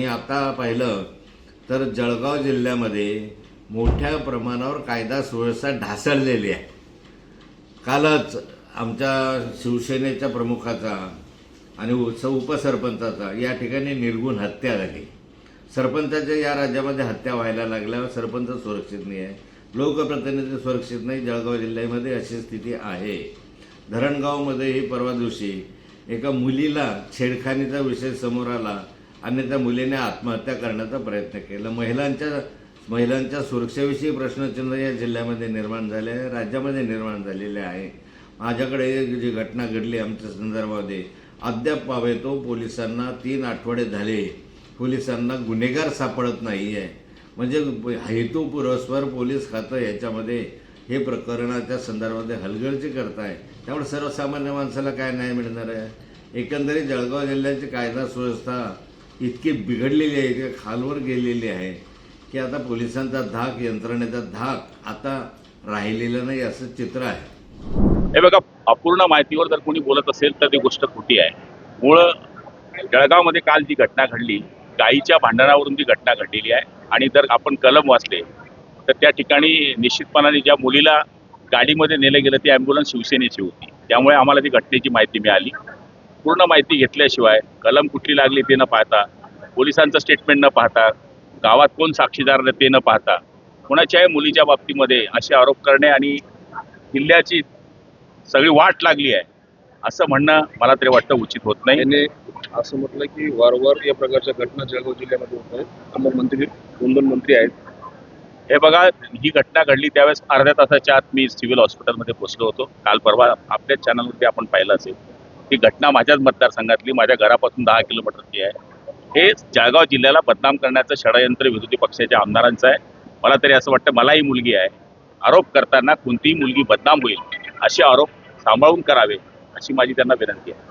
आणि आता पाहिलं तर जळगाव जिल्ह्यामध्ये मोठ्या प्रमाणावर कायदा सुव्यवस्था ढासळलेली आहे. कालच आमच्या शिवसेनेच्या प्रमुखाचा आणि उ- उपसरपंचाचा या ठिकाणी निर्गुण हत्या झाली. सरपंचाच्या या राज्यामध्ये हत्या व्हायला लागल्यावर सरपंच सुरक्षित नाही आहे. लोकप्रतिनिधी सुरक्षित नाही. जळगाव जिल्ह्यामध्ये अशी स्थिती आहे. धरणगावमध्येही परवा दिवशी एका मुलीला छेडखानीचा विषय समोर आला. आणि त्या मुलीने आत्महत्या करण्याचा प्रयत्न केला. महिलांच्या महिलांच्या सुरक्षेविषयी प्रश्नचिन्ह या जिल्ह्यामध्ये निर्माण झाले आहे राज्यामध्ये निर्माण झालेले आहे. माझ्याकडे जी घटना घडली आमच्या संदर्भामध्ये अद्याप पावे तो पोलिसांना तीन आठवडे झाले. पोलिसांना गुन्हेगार सापडत नाही आहे म्हणजे हेतुपुरस्पर पोलीस खातं याच्यामध्ये हे प्रकरणाच्या संदर्भामध्ये हलगर्जी करताय. त्यामुळे सर्वसामान्य माणसाला काय न्याय मिळणार आहे? एकंदरीत जळगाव जिल्ह्याची कायदा सुव्यवस्था इतकी बिघडलेली आहे इतकी खालवर गेलेले आहे की आता पोलिसांचा धाक यंत्रणेचा धाक आता राहिलेला नाही असं चित्र आहे. हे बघा अपूर्ण माहितीवर जर कोणी बोलत असेल तर ती गोष्ट खोटी आहे. मूळ जळगावमध्ये काल जी घटना घडली गायीच्या भांडणावरून ती घटना घडलेली आहे आणि जर आपण कलम वाचले तर त्या ठिकाणी निश्चितपणाने ज्या मुलीला गाडीमध्ये नेलं गेलं ती ॲम्ब्युलन्स शिवसेनेची होती. त्यामुळे आम्हाला ती घटनेची माहिती मिळाली. पूर्ण माहिती घेतल्याशिवाय कलम कुठली लागली ते न पाहता पोलिसांचं स्टेटमेंट न पाहता गावात कोण साक्षीदार ते न पाहता कोणाच्याही मुलीच्या बाबतीमध्ये असे आरोप करणे आणि किल्ल्याची सगळी वाट लागली आहे असं म्हणणं मला तरी वाटतं उचित होत नाही. त्याने असं म्हटलं की वारंवार या प्रकारच्या घटना जळगाव जिल्ह्यामध्ये होत आहेत. आम्हाला मंत्री दोन दोन मंत्री आहेत. हे बघा ही घटना घडली त्यावेळेस अर्ध्या तासाच्या आत मी सिव्हिल हॉस्पिटलमध्ये पोहोचलो होतो. काल परवा आपल्याच चॅनलवरती आपण पाहिलं असेल. ही घटना माझ्याच मतदारसंघातली माझ्या घरापासून दहा किलोमीटरची आहे. हे जळगाव जिल्ह्याला बदनाम करण्याचं षडयंत्र विरोधी पक्षाच्या आमदारांचं आहे. मला तरी असं वाटतं मलाही मुलगी आहे. आरोप करताना कोणतीही मुलगी बदनाम होईल असे आरोप सांभाळून करावे अशी माझी त्यांना विनंती आहे.